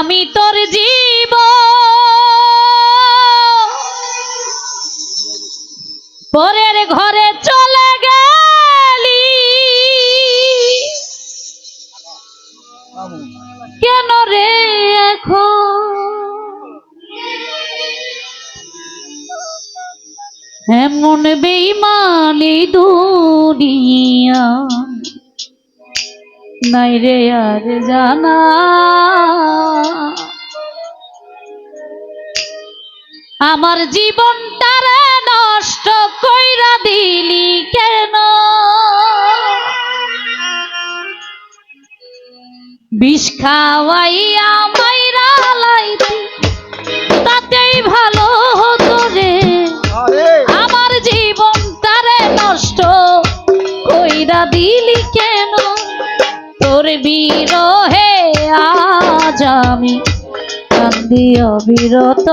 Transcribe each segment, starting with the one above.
আমি তোর জীব। পরের ঘরে চলে গেলি। কেন রে এখন? এমন বেইমানি দুনিয়া। নাই রে আর জানা। আমার জীবনটারে নষ্ট কইরা দিলি কেন? বিষ খাওয়াইয়া বিরহে আজ আমি কান্দি অবিরত।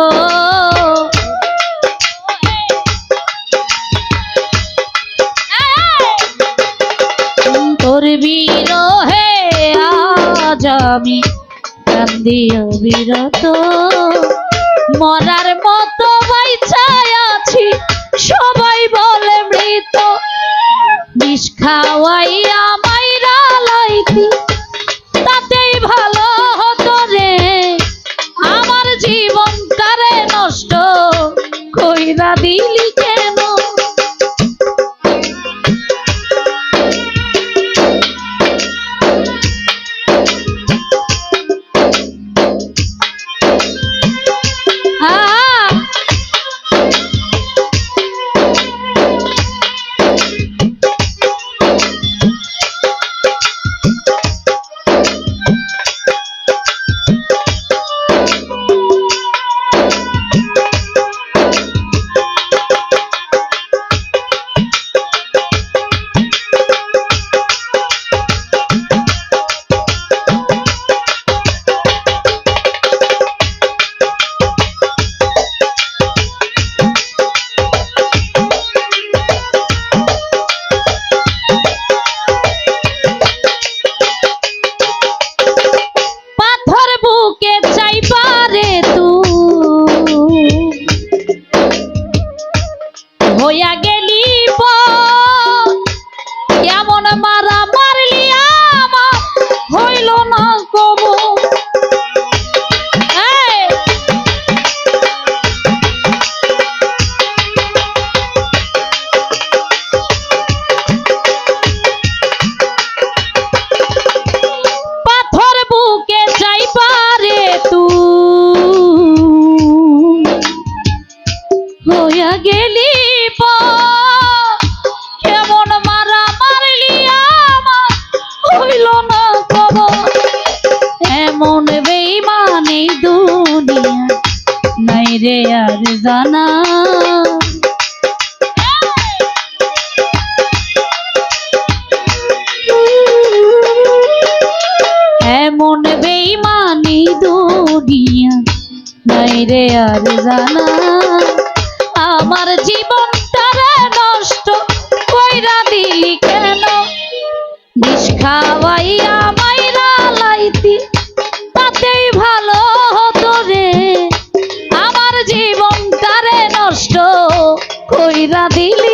তোর বিরহে আজ আমি মরার মতো আছি, সবাই বলে মৃত। বিষ খাওয়াইয়া কইরা হইয়া গেলি। এমন বেইমানি দুনিয়া নাই রে আর জানা। এমন বেইমানি দুনিয়া নাই রে আর জানা। আমার জীবনটারে কইরা দিলি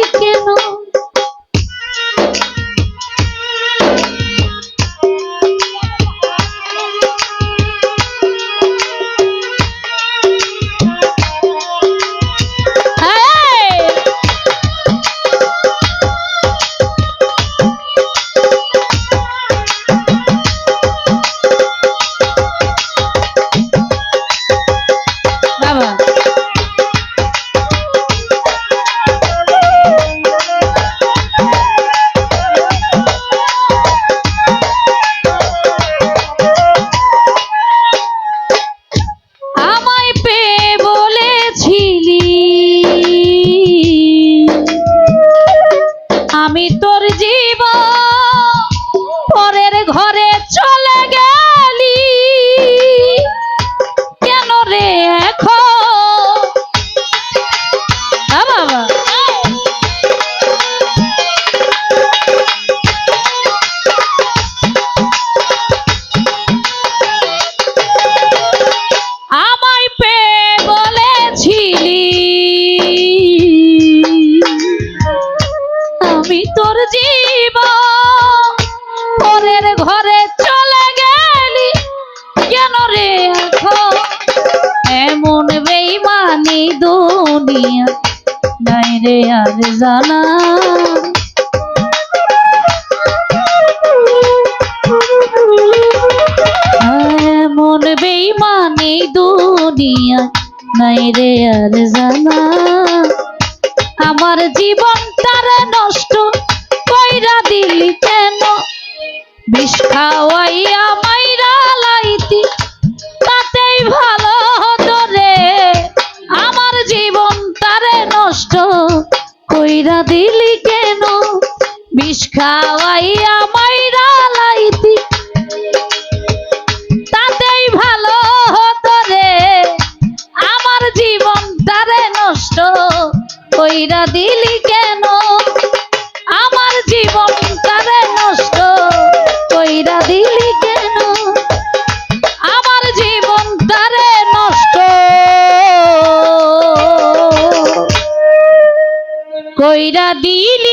mami, দুনিয়া নাই রে আর জানা এমন বেইমানি দুনিয়া, নাই রে আর জানা আমার জীবনটার নষ্ট কইরা দিলি। কইরা দিলি কেন? বিষ খাওয়াইয়া মাইরা লাইতি তাতেই ভালো হতো রে। আমার জীবন তারে নষ্ট কইরা দিলি কইরা দিলি কেন